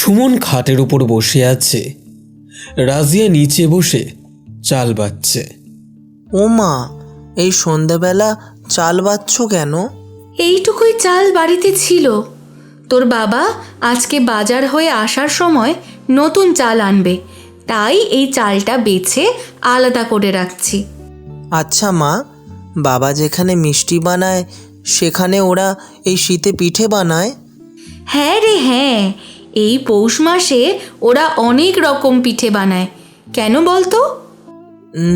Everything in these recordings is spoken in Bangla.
সুমন খাটের উপর বসে আছে। রাজিয়া নিচে বসে চাল বাচ্ছে। ও মা এই সন্ধেবেলা চাল বাচ্ছ কেন? এইটুকুই চাল বাড়িতে ছিল। তোর বাবা আজকে বাজার হয়ে আসার সময় নতুন চাল আনবে। তাই এই চালটা বেছে আলাদা করে রাখছি। আচ্ছা মা বাবা যেখানে মিষ্টি বানায় সেখানে ওরা এই শীতে পিঠে বানায়? হ্যাঁ রে হ্যাঁ। এই পৌষ মাসে ওরা অনেক রকম পিঠে বানায়। কেন বলতো?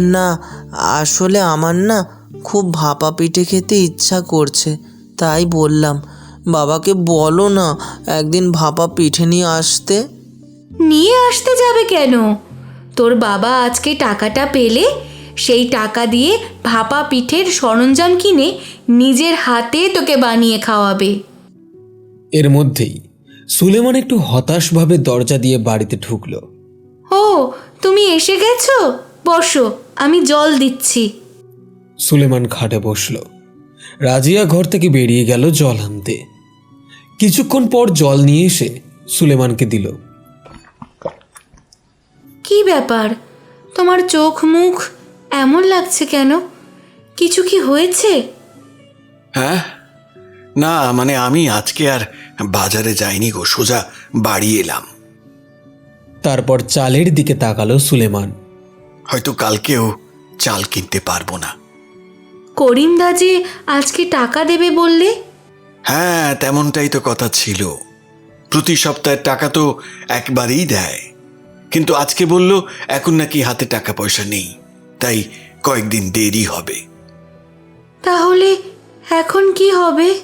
না আসলে আমার না খুব ভাপা পিঠে খেতে ইচ্ছা করছে তাই বললাম বাবাকে বলো না একদিন ভাপা পিঠে নিয়ে আসতে। নিয়ে আসতে যাবে কেন? তোর বাবা আজকে টাকাটা পেলে সেই টাকা দিয়ে ভাপা পিঠের সরঞ্জাম কিনে নিজের হাতে তোকে বানিয়ে খাওয়াবে। এর মধ্যেই সুলেমান একটু হতাশভাবে দরজা দিয়ে বাড়িতে ঢুকলো। ও তুমি এসে গেছো? বসো আমি জল দিচ্ছি। সুলেমান খাটে বসল। রাজিয়া ঘর থেকে বেরিয়ে গেল জল আনতে। কিছুক্ষণ পর জল নিয়ে এসে সুলেমানকে দিল। কি ব্যাপার? তোমার চোখ মুখ এমন লাগছে কেন? কিছু কি হয়েছে? হ্যাঁ? না মানে আমি আজকে আর বাজারে যাইনি গো সোজা বাড়ি এলাম। তারপর চালের দিকে তাকালো সুলেমান। হয়তো কালকেও চাল কিনতে পারব না। করিমদা যে আজকে টাকা দেবে বললে? হ্যাঁ তেমনটাই তো কথা ছিল। প্রতি সপ্তাহের টাকা তো একবারেই দেয়। কিন্তু আজকে বলল এখন নাকি হাতে টাকা পয়সা নেই তাই কয়েকদিন দেরি হবে। তাহলে এখন কি হবে?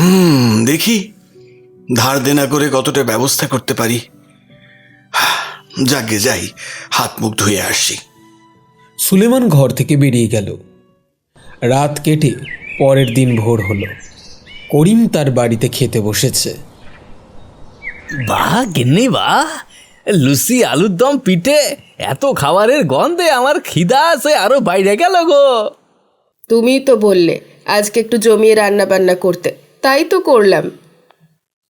হুম দেখি। ধার দেনা করে কতটা ব্যবস্থা করতে পারি। যাকে যাই হাত মুখ ধুয়ে আসি। সুলেমান ঘর থেকে বেরিয়ে গেল। রাত কেটে পরের দিন ভোর হলো। করিম তার বাড়িতে খেতে বসেছে। বাহ গিন্নি বাহ। লুচি আলুর দম পিঠে এত খাবারের গন্ধে আমার খিদা আছে আরও বাইরে গেল গো। তুমিই তো বললে আজকে একটু জমিয়ে রান্না বান্না করতে। তাই তো করলাম।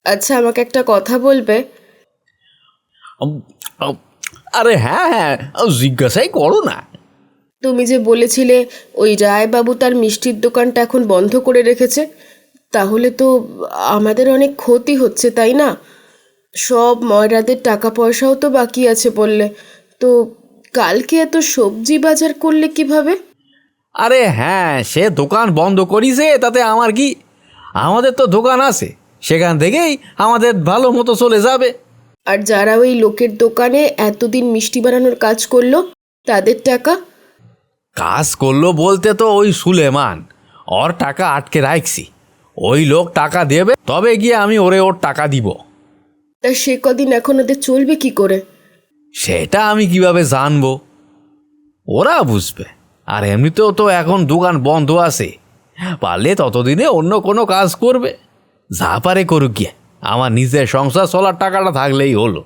আচ্ছা আমাকে একটা কথা বলবে? আরে হ্যাঁ হ্যাঁ জিজ্ঞাসাই করো না। তুমি যে বলেছিলে ওই রায়বাবু তার মিষ্টির দোকানটা এখন বন্ধ করে রেখেছে তাহলে তো আমাদের অনেক ক্ষতি হচ্ছে তাই না? সব ময়রাদের টাকা পয়সাও তো বাকি আছে বললে। তো কালকে এত সবজি বাজার করলে কীভাবে? আরে হ্যাঁ সে দোকান বন্ধ করিছে তাতে আমার কি আমাদের তো দোকান আছে সেখান থেকেই আমাদের ভালো মতো চলে যাবে। আর যারা ওই লোকের দোকানে এতদিন মিষ্টি বানানোর কাজ করল তাদের টাকা? কাজ করল বলতে তো ওই সুলেমান ওর টাকা আটকে রাখছি। ওই লোক টাকা দেবে তবে গিয়ে আমি ওরে ওর টাকা দিব। তা সে কদিন এখন ওদের চলবে কি করে? সেটা আমি কীভাবে জানব? ওরা বুঝবে। আর এমনিতেও তো এখন দোকান বন্ধ আছে। পারলে ততদিনে অন্য কোনো কাজ করবে। যা পারে করুক গিয়ে। আমার নিজের সংসার চলার টাকাটা থাকলেই হলো।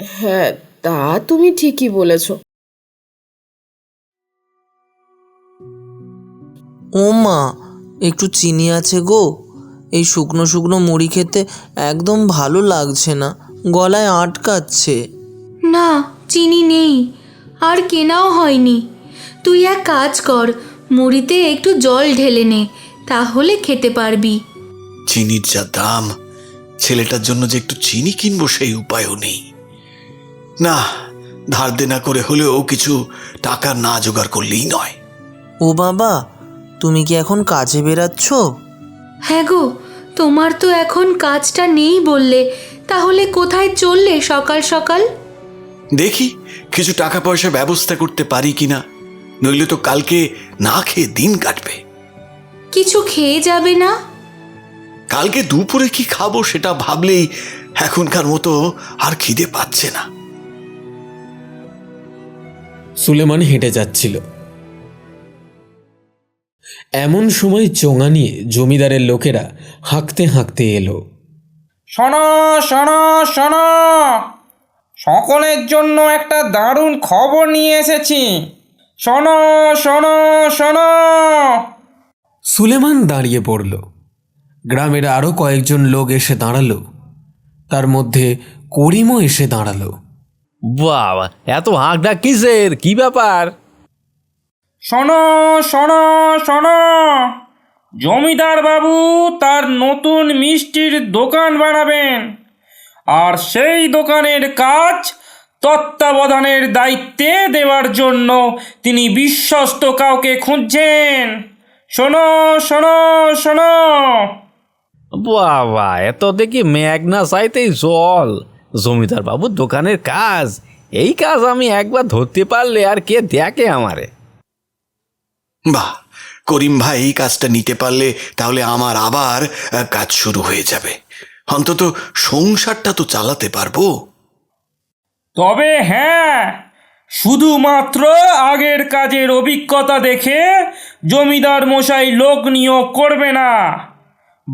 হ্যাঁ তা তুমি ঠিকই বলেছ। ও মা একটু চিনি আছে গো। এই শুকনো শুকনো মুড়ি খেতে একদম ভালো লাগছে না। গলায় আটকাচ্ছে। না চিনি নেই। আর কেনাও হয়নি। তুই এক কাজ কর মুড়িতে একটু জল ঢেলে নে তাহলে খেতে পারবি। চিনির যা দাম ছেলেটার জন্য যে একটু চিনি কিনবো সেই উপায়ও নেই। না ধার দেনা করে হলেও কিছু টাকা না জোগাড় করলেই নয়। ও বাবা তুমি কি এখন কাজে বেরাচ্ছ? হ্যাঁ গো তোমার তো এখন কাজটা নেই বললে তাহলে কোথায় চললে সকাল সকাল? দেখি কিছু টাকা পয়সা ব্যবস্থা করতে পারি কিনা। নইলে তো কালকে না খেয়ে দিন কাটবে। কিছু খেয়ে যাবে না? কালকে দুপুরে কি খাব সেটা ভাবলেই এখনকার মতো আর খিদে পাচ্ছে না। সুলেমান হেঁটে যাচ্ছিল। এমন সময় চোঙা নিয়ে জমিদারের লোকেরা হাঁকতে হাঁকতে এলো। শোনো শোনো শোনো। সকলের জন্য একটা দারুণ খবর নিয়ে এসেছি। শোনো শোনো শোনো। সুলেমান দাঁড়িয়ে পড়ল। গ্রামের আরও কয়েকজন লোক এসে দাঁড়াল। তার মধ্যে করিমও এসে দাঁড়াল। বাবা এত হাঁক ডাক কিসের? কি ব্যাপার? শোনো শোনো শোনো। জমিদার বাবু তার নতুন মিষ্টির দোকান বানাবেন। আর সেই দোকানের কাজ তত্ত্বাবধানের দায়িত্বে দেওয়ার জন্য তিনি বিশ্বস্ত কাউকে খুঁজছেন। শোনো শোনো শোনো। বাবা এত দেখি মেঘ না চাইতেই জল। জমিদার বাবুর দোকানের কাজ। এই কাজ আমি একবার ধরতে পারলে আর কে দেখে আমারে? বাহ করিম ভাই এই কাজটা নিতে পারলে তাহলে আমার আবার কাজ শুরু হয়ে যাবে। অন্তত সংসারটা তো চালাতে পারব। তবে হ্যাঁ শুধুমাত্র আগের কাজের অভিজ্ঞতা দেখে জমিদার মশাই লোক নিয়োগ করবে না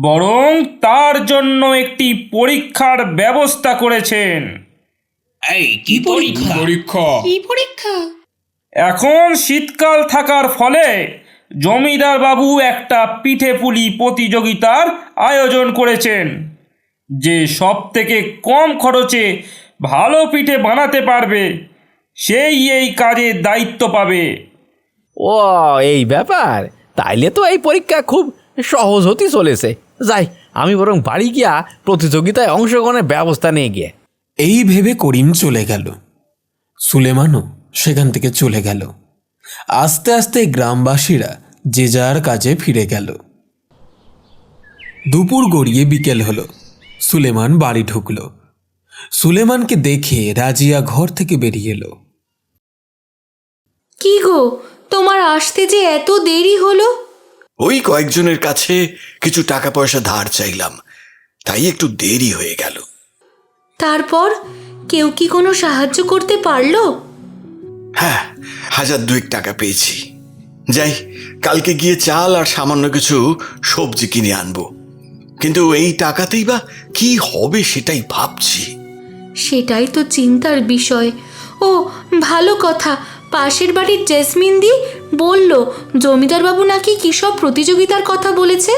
বরং তার জন্য একটি পরীক্ষার ব্যবস্থা করেছেন। এই কি পরীক্ষা? পরীক্ষা? এখন শীতকাল থাকার ফলে জমিদার বাবু একটা পিঠে পুলি প্রতিযোগিতার আয়োজন করেছেন যে সব থেকে কম খরচে ভালো পিঠে বানাতে পারবে। সেই এই কাজের দায়িত্ব পাবে। ও এই ব্যাপার? তাইলে তো এই পরীক্ষা খুব সহজ হতেই চলেছে। যাই আমি বরং বাড়ি গিয়া প্রতিযোগিতায় অংশগ্রহণের ব্যবস্থা নিয়ে গিয়ে। এই ভেবে করিম চলে গেল। সুলেমানও সেখান থেকে চলে গেল। আস্তে আস্তে গ্রামবাসীরা যে যার কাজে ফিরে গেল। দুপুর গড়িয়ে বিকেল হলো। সুলেমান বাড়ি ঢুকল। সুলেমানকে দেখে রাজিয়া ঘর থেকে বেরিয়ে এলো। কি গো তোমার আসতে যে এত দেরি হলো? ওই কয়েকজনের কাছে কিছু টাকা পয়সা ধার চাইলাম। তাই একটু দেরি হয়ে গেল। তারপর কেউ কি কোনো সাহায্য করতে পারল? হ্যাঁ হাজার দুয়েক টাকা পেয়েছি। যাই কালকে গিয়ে চাল আর সামান্য কিছু সবজি কিনে আনব। কিন্তু এই টাকাতেই বা কি হবে সেটাই ভাবছি। সেটাই তো চিন্তার বিষয়। ও ভালো কথা। পাশের বাড়ির জেসমিন দি বলল জমিদারবাবু নাকি কী সব প্রতিযোগিতার কথা বলেছে?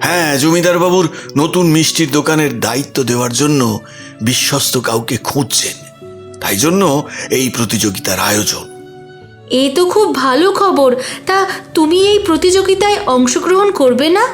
হ্যাঁ জমিদার বাবুর নতুন মিষ্টির দোকানের দায়িত্ব দেওয়ার জন্য বিশ্বস্ত কাউকে খুঁজছেন। তাই জন্য এই প্রতিযোগিতার আয়োজন। এ তো খুব ভালো খবর। তা তুমি এই প্রতিযোগিতায় অংশগ্রহণ করবে না?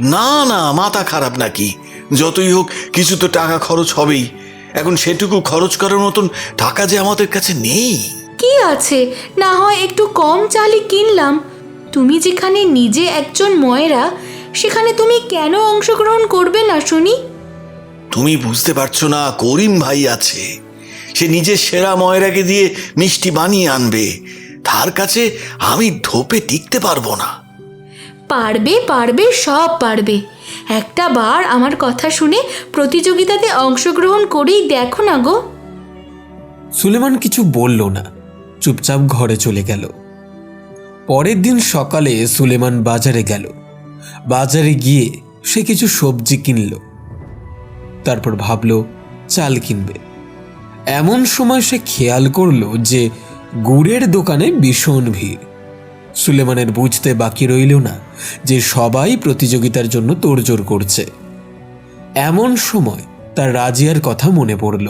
না না মাথা খারাপ নাকি? যতই হোক কিছু তো টাকা খরচ হবেই। এখন সেটুকু খরচ করার মতন টাকা যে আমাদের কাছে নেই। কি আছে? না হয় একটু কম চালই কিনলাম। তুমি যেখানে নিজে একজন ময়রা সেখানে তুমি কেন অংশগ্রহণ করবে না শুনি? তুমি বুঝতে পারছ না করিম ভাই আছে। সে নিজের সেরা ময়রাকে দিয়ে মিষ্টি বানিয়ে আনবে। তার কাছে আমি ধোপে টিকতে পারব না। পারবে পারবে, সব পারবে। একটা বার আমার কথা শুনে প্রতিযোগিতাতে অংশগ্রহণ করেই দেখো না গো। সুলেমান কিছু বলল না, চুপচাপ ঘরে চলে গেল। পরের দিন সকালে সুলেমান বাজারে গেল। বাজারে গিয়ে সে কিছু সবজি কিনল। তারপর ভাবল, চাল কিনবে। এমন সময় সে খেয়াল করল যে, গুড়ের দোকানে ভীষণ ভিড়। সুলেমানের বুঝতে বাকি রইল না। যে সবাই প্রতিযোগিতার জন্য তোড়জোড় করছে। এমন সময় তার রাজিয়ার কথা মনে পড়ল।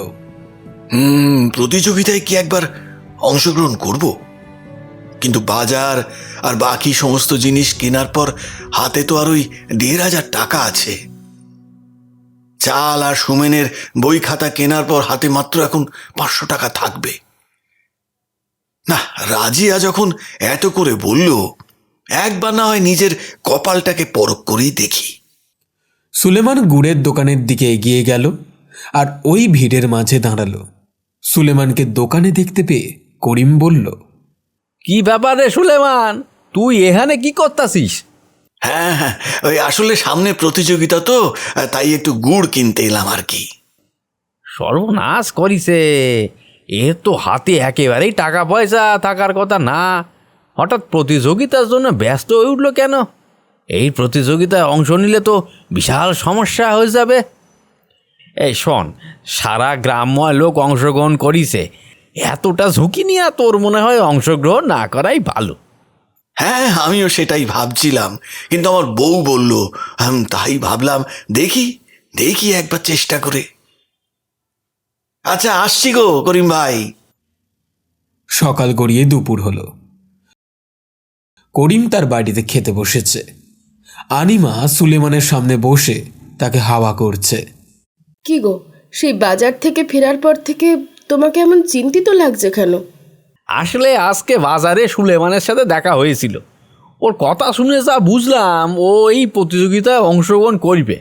হুম, প্রতিযোগিতায় কি একবার অংশগ্রহণ করব? কিন্তু বাজার আর বাকি সমস্ত জিনিস কেনার পর হাতে তো আর ওই দেড় হাজার টাকা আছে। চাল আর সুমেনের বই খাতা কেনার পর হাতে মাত্র এখন পাঁচশো টাকা থাকবে। না, রাজিয়া যখন এত করে বলল একবার না হয় নিজের কপালটাকে পরখ করেই দেখি। সুলেমান গুড়ের দোকানের দিকে এগিয়ে গেল আর ওই ভিড়ের মাঝে দাঁড়াল। সুলেমানকে দোকানে দেখতে পেয়ে করিম বলল কি ব্যাপার রে সুলেমান? তুই এখানে কি করতাছিস? হ্যাঁ হ্যাঁ ওই আসলে সামনে প্রতিযোগিতা তো তাই একটু গুড় কিনতে এলাম আর কি। সর্বনাশ করিছে। এর তো হাতে একেবারেই টাকা পয়সা থাকার কথা না। হঠাৎ প্রতিযোগিতার জন্য ব্যস্ত হয়ে উঠল কেন? এই প্রতিযোগিতায় অংশ নিলে তো বিশাল সমস্যা হয়ে যাবে। এই শোন সারা গ্রাম্য লোক অংশগ্রহণ করিছে। এতটা ঝুঁকি নিয়ে তোর মনে হয় অংশগ্রহণ না করাই ভালো। হ্যাঁ আমিও সেটাই ভাবছিলাম। কিন্তু আমার বউ বলল হুম তাই ভাবলাম দেখি দেখি একবার চেষ্টা করে। আচ্ছা আসছি গো করিম ভাই। সকাল গড়িয়ে দুপুর হলো। করিম তার বাড়িতে খেতে বসেছে। আনিমা সুলেমানের সামনে বসে তাকে হাওয়া করছে। কি গো সেই বাজার থেকে ফেরার পর থেকে তোমাকে এমন চিন্তিত লাগছে কেন? আসলে আজকে বাজারে সুলেমানের সাথে দেখা হয়েছিল। ওর কথা শুনে যা বুঝলাম ও এই প্রতিযোগিতায় অংশগ্রহণ করবে।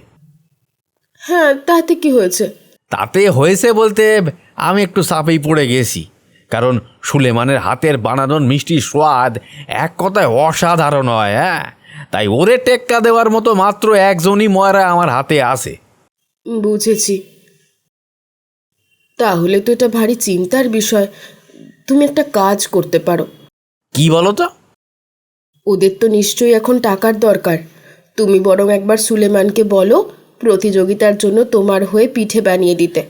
হ্যাঁ তাতে কি হয়েছে? তাতে হয়েছে বলতে আমি একটু চাপেই পড়ে গেছি। কারণ সুলেমানের হাতের বানানোর মিষ্টির স্বাদ এক কথায় অসাধারণ হয় হ্যাঁ? তাই ওরে টেক্কা দেওয়ার মতো মাত্র একজনই ময়রা আমার হাতে আছে। বুঝেছি। তাহলে তো এটা ভারী চিন্তার বিষয়। তুমি একটা কাজ করতে পারো। কি বলো তো ওদের তো নিশ্চয়ই এখন টাকার দরকার। তুমি বরং একবার সুলেমানকে বলো প্রতিযোগিতার জন্য তোমার হয়ে পিঠে বানিয়ে দিতে।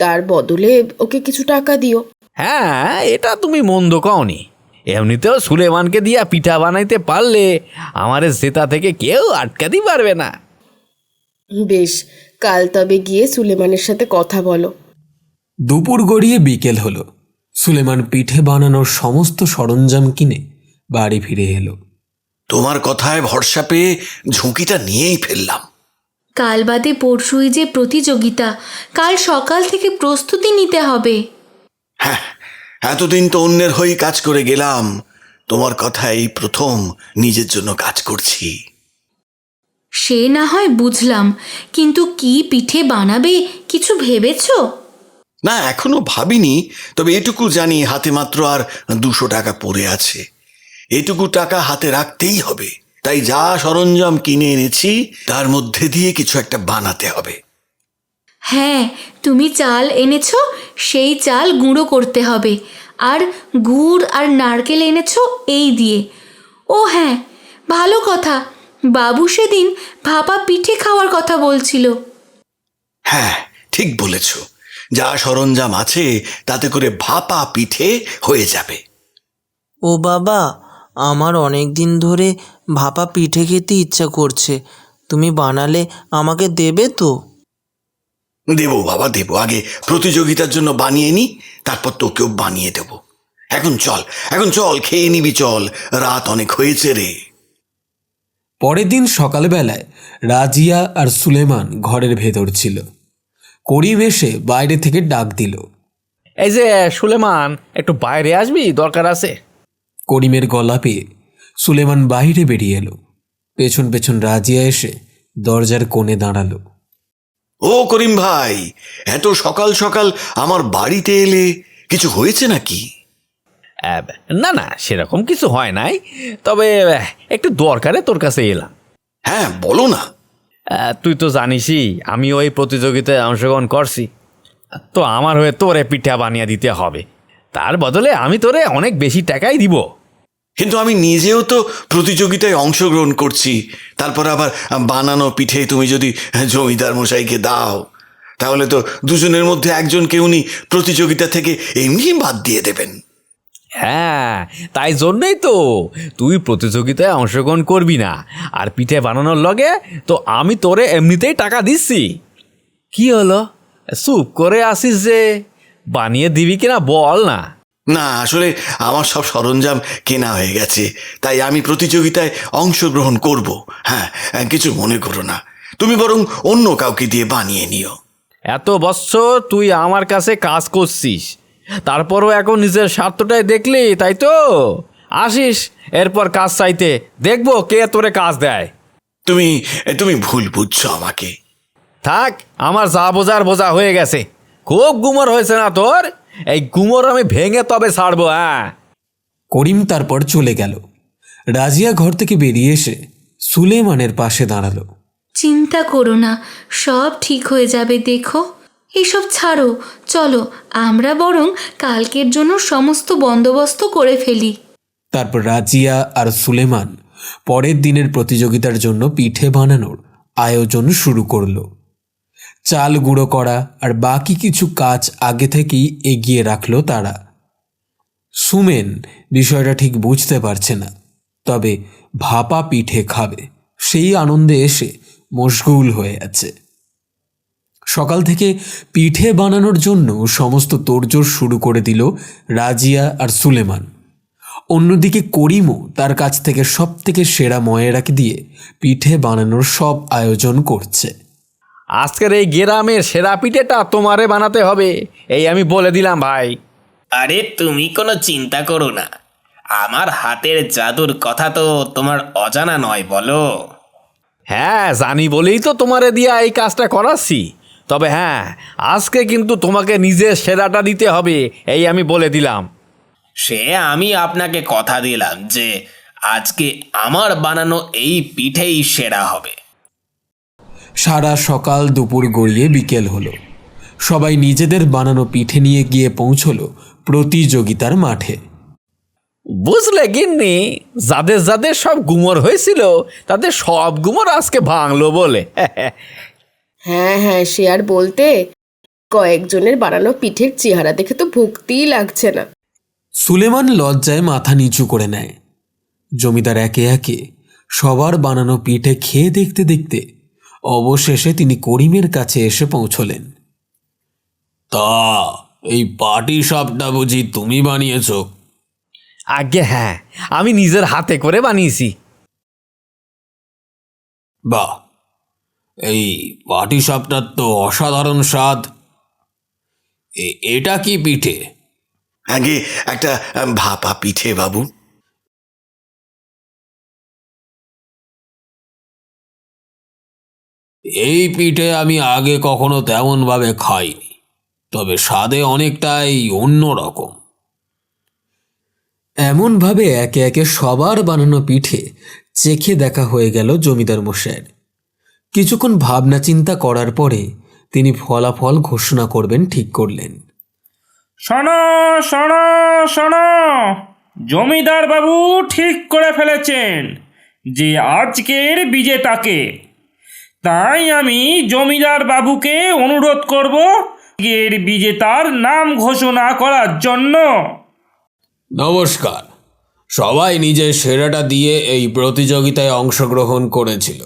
তার বদলে ওকে কিছু টাকা দিও। হ্যাঁ এটা তুমি মন্দ কওনি। এমনিতেও সুলেমানকে দিয়া পিঠা বানাইতে পারলে আমারে জেতা থেকে কেউ আটকাতে পারবে না। বেশ কাল তবে গিয়ে সুলেমানের সাথে কথা বলো। দুপুর গড়িয়ে বিকেল হলো। সুলেমান পিঠে বানানোর সমস্ত সরঞ্জাম কিনে বাড়ি ফিরে এলো। তোমার কথায় ভরসা পেয়ে ঝুঁকিটা নিয়েই ফেললাম। কাল বাদে পরশুই যে প্রতিযোগিতা কাল সকাল থেকে প্রস্তুতি নিতে হবে। হ্যাঁ এতদিন তো অন্যের হয়েই কাজ করে গেলাম। তোমার কথা এই প্রথম নিজের জন্য কাজ করছি। সে না হয় বুঝলাম কিন্তু কি পিঠে বানাবে কিছু ভেবেছো? না এখনও ভাবিনি তবে এটুকু জানি হাতে মাত্র আর দুশো টাকা পড়ে আছে। এটুকু টাকা হাতে রাখতেই হবে। তাই যা সরঞ্জাম কিনে এনেছি তার মধ্যে দিয়ে কিছু একটা বানাতে হবে। হ্যাঁ তুমি চাল এনেছো সেই চাল গুঁড়ো করতে হবে। আর গুড় আর নারকেল এনেছো এই দিয়ে। ও হ্যাঁ ভালো কথা। বাবু সেদিন ভাপা পিঠে খাওয়ার কথা বলছিল। হ্যাঁ ঠিক বলেছ। যা সরঞ্জাম আছে তাতে করে ভাপা পিঠে হয়ে যাবে। ও বাবা আমার অনেক দিন ধরে ভাপা পিঠে খেতে ইচ্ছা করছে। তুমি বানালে আমাকে দেবে তো? দেবো বাবা দেবো। আগে প্রতিযোগিতার জন্য বানিয়ে নি তারপর তোকেও বানিয়ে দেব। এখন চল এখন চল খেয়ে নিবি চল। রাত অনেক হয়েছে রে। পরের দিন সকালবেলায় রাজিয়া আর সুলেমান ঘরের ভেতর ছিল। করিম এসে বাইরে থেকে ডাক দিল। এই যে সুলেমান একটু বাইরে আসবি? দরকার আছে। করিমের গলা পেয়ে সুলেমান বাইরে বেরিয়ে এলো। পেছন পেছন রাজিয়া এসে দরজার কোণে দাঁড়াল। ও করিম ভাই এত সকাল সকাল আমার বাড়িতে এলে কিছু হয়েছে নাকি? না না সেরকম কিছু হয় নাই। তবে একটু দরকারে তোর কাছে এলাম। হ্যাঁ বলো না। তুই তো জানিসই আমি ওই প্রতিযোগিতায় অংশগ্রহণ করছি। তো আমার হয়ে তোরে পিঠা বানিয়ে দিতে হবে। তার বদলে আমি তোরে অনেক বেশি টাকাই দিব। কিন্তু আমি নিজেও তো প্রতিযোগিতায় অংশগ্রহণ করছি। তারপর আবার বানানো পিঠে তুমি যদি জমিদার মশাইকে দাও, তাহলে তো দুজনের মধ্যে একজনকে উনি প্রতিযোগিতা থেকে এমনি বাদ দিয়ে দেবেন। হ্যাঁ তাই জন্যই তো। তুই প্রতিযোগিতায় অংশগ্রহণ করবি না, আর পিঠে বানানোর লগে তো আমি তোরে এমনিতেই টাকা দিচ্ছি। কি হলো? চুপ করে আসিস যে, বানিয়ে দিবি কিনা বল না। না আসলে আমার সব সরঞ্জাম কেনা হয়ে গেছে তাই আমি প্রতিযোগিতায় অংশগ্রহণ করব। হ্যাঁ কিছু মনে করো না। তুমি বরং অন্য কাউকে দিয়ে বানিয়ে নিও। এত বছর তুই আমার কাছে কাজ করছিস তারপরও এখন নিজের স্বার্থটাই দেখলি তাই তো? আসিস এরপর কাজ চাইতে দেখব কে তোরে কাজ দেয়। তুমি তুমি ভুল বুঝছ আমাকে। থাক আমার যা বোঝার বোঝা হয়ে গেছে। খুব গুমর হয়েছে না তোর? এই গুমর আমি ভেঙে তবে ছাড়বো হ্যাঁ। করিম তারপর চলে গেল। রাজিয়া ঘর থেকে বেরিয়ে এসে সুলেমানের পাশে দাঁড়াল। চিন্তা করো না সব ঠিক হয়ে যাবে দেখো। এসব ছাড়ো চলো আমরা বরং কালকের জন্য সমস্ত বন্দোবস্ত করে ফেলি। তারপর রাজিয়া আর সুলেমান পরের দিনের প্রতিযোগিতার জন্য পিঠে বানানোর আয়োজন শুরু করল। চাল গুঁড়ো করা আর বাকি কিছু কাজ আগে থেকেই এগিয়ে রাখল তারা। সুমেন বিষয়টা ঠিক বুঝতে পারছে না, তবে ভাপা পিঠে খাবে। সেই আনন্দে এসে মশগুল হয়ে আছে। সকাল থেকে পিঠে বানানোর জন্য সমস্ত তোড়জোড় শুরু করে দিল রাজিয়া আর সুলেমান। অন্যদিকে করিমও তার কাছ থেকে সব থেকে সেরা ময়েরাকে দিয়ে পিঠে বানানোর সব আয়োজন করছে। আজকের এই গ্রামের সেরা পিঠেটা তোমারে বানাতে হবে। এই আমি বলে দিলাম ভাই। আরে তুমি কোনো চিন্তা করো না। আমার হাতের জাদুর কথা তো তোমার অজানা নয় বলো। হ্যাঁ জানি বলেই তো তোমারে দিয়া এই কাজটা করাচ্ছি। তবে হ্যাঁ আজকে কিন্তু তোমাকে নিজের সেরাটা দিতে হবে এই আমি বলে দিলাম। সে আমি আপনাকে কথা দিলাম যে আজকে আমার বানানো এই পিঠেই সেরা হবে। সারা সকাল দুপুর গড়িয়ে বিকেল হলো। সবাই নিজেদের বানানো পিঠে নিয়ে গিয়ে পৌঁছলো প্রতিযোগিতার মাঠে। বুঝলে গিন্নি যাদের যাদের সব গুমর হয়েছিল তাদের সব গুমর আজকে ভাঙলো বলে। হ্যাঁ হ্যাঁ সে আর বলতে কয়েকজনের বানানো পিঠের চেহারা দেখে তো ভক্তিই লাগছে না। সুলেমান লজ্জায় মাথা নিচু করে নেয়। জমিদার একে একে সবার বানানো পিঠে খেয়ে দেখতে দেখতে অবশেষে তিনি করিমের কাছে এসে পৌঁছলেন। তা এই পাটি সাপটা বুঝি তুমি বানিয়েছ? আগে হ্যাঁ আমি নিজের হাতে করে বানিয়েছি। বাহ এই পাটি সাপটার তো অসাধারণ স্বাদ। এটা কি পিঠে? আগে একটা ভাপা পিঠে বাবু। এই পিঠে আমি আগে কখনো তেমনভাবে খাইনি তবে স্বাদে অনেকটাই অন্যরকম এমনভাবে একে একে সবার বানানো পিঠে চেখে দেখা হয়ে গেল জমিদার মশাইয়ের কিছুক্ষণ ভাবনা চিন্তা করার পরে তিনি ফলাফল ঘোষণা করবেন ঠিক করলেন। শোনো শোনো শোনো জমিদার বাবু ঠিক করে ফেলেছেন যে আজকের বিজেতাকে তাই আমি জমিদার বাবুকে অনুরোধ করব এর বিজেতার নাম ঘোষণা করার জন্য। নমস্কার। সবাই নিজের সেরাটা দিয়ে এই প্রতিযোগিতায় অংশগ্রহণ করেছিল।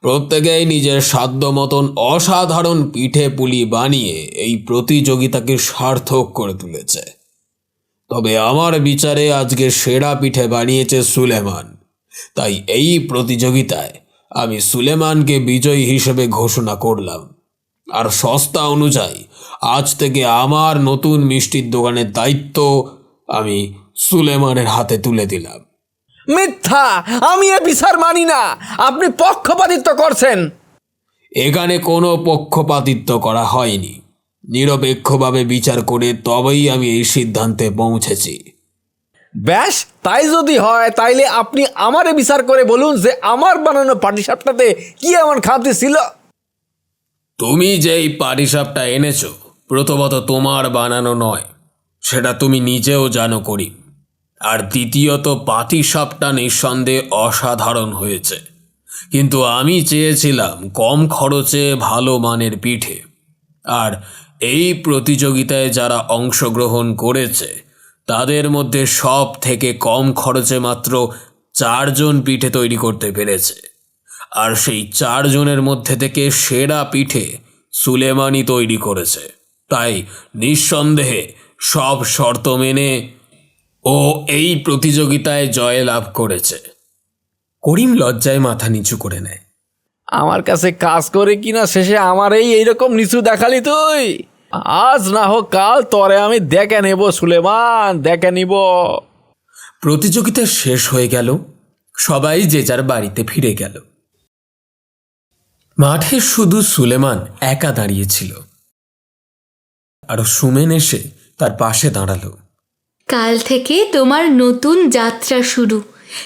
প্রত্যেকেই নিজের সাধ্য মতন অসাধারণ পিঠে পুলি বানিয়ে এই প্রতিযোগিতাকে সার্থক করে তুলেছে। তবে আমার বিচারে আজকে সেরা পিঠে বানিয়েছে সুলেমান। তাই এই প্রতিযোগিতায় আমি সুলেমানকে বিজয়ী হিসেবে ঘোষণা করলাম। আর সস্তা অনুযায়ী আজ থেকে আমার নতুন মিষ্টির দোকানের দায়িত্ব আমি সুলেমানের হাতে তুলে দিলাম। মিথ্যা! আমি এ বিচার মানি না! আপনি পক্ষপাতিত্ব করছেন! এখানে কোনো পক্ষপাতিত্ব করা হয়নি। নিরপেক্ষভাবে বিচার করে তবেই আমি এই সিদ্ধান্তে পৌঁছেছি। ব্যাস, তাই যদি হয়, তাইলে আপনি আমারে বিচার করে বলুন যে আমার বানানো পাটিসাপটাতে কি এমন খাতে ছিল। তুমি যেই পাটিসাপটা এনেছো, প্রথমত তোমার বানানো নয়, সেটা তুমি নিজেও জানো করি। আর দ্বিতীয়ত, পাটিসাপটা নিঃসন্দেহে অসাধারণ হয়েছে। কিন্তু আমি চেয়েছিলাম কম খরচে ভালো মানের পিঠে। আর এই প্রতিযোগিতায় যারা অংশগ্রহণ করেছে তাদের মধ্যে সব থেকে কম খরচে মাত্র চারজন পিঠে তৈরি করতে পেরেছে। আর সেই চারজনের মধ্যে থেকে সেরা পিঠে সুলেমানি তৈরি করেছে। তাই নিঃসন্দেহে সব শর্ত মেনে ও এই প্রতিযোগিতায় জয় লাভ করেছে। করিম লজ্জায় মাথা নিচু করে নেয়। আমার কাছে কাজ করে কিনা শেষে আমার এই এইরকম নিচু দেখালি তুই? আজ না হোক কাল তরে আমি দেখে নেব সুলেমান দেখে নিব। প্রতিযোগিতা শেষ হয়ে গেল। সবাই যে যার বাড়িতে ফিরে গেল। মাঠে শুধু সুলেমান একা দাঁড়িয়েছিল আর সুমেন এসে তার পাশে দাঁড়াল। কাল থেকে তোমার নতুন যাত্রা শুরু।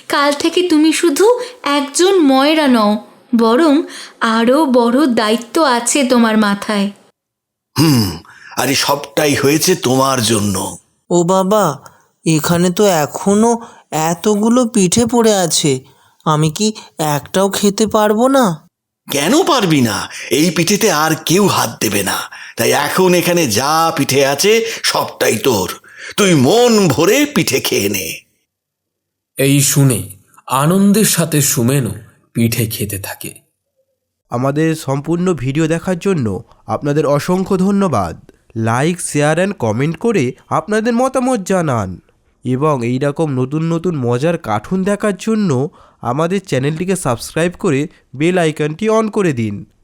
কাল থেকে তুমি শুধু একজন ময়রা নও বরং আরও বড় দায়িত্ব আছে তোমার মাথায়। হুম আরে সবটাই হয়েছে তোমার জন্য। ও বাবা এখানে তো এখনও এতগুলো পিঠে পড়ে আছে আমি কি একটাও খেতে পারব না? কেন পারবি না? এই পিঠেতে আর কেউ হাত দেবে না। তাই এখন এখানে যা পিঠে আছে সবটাই তোর। তুই মন ভরে পিঠে খেয়ে নে। এই শুনে আনন্দের সাথে সুমেনও পিঠে খেতে থাকে। আমাদের সম্পূর্ণ ভিডিও দেখার জন্য আপনাদের অসংখ্য ধন্যবাদ। লাইক, শেয়ার অ্যান্ড কমেন্ট করে আপনাদের মতামত জানান। এবং এই রকম নতুন নতুন মজার কার্টুন দেখার জন্য আমাদের চ্যানেলটিকে সাবস্ক্রাইব করে বেল আইকনটি অন করে দিন।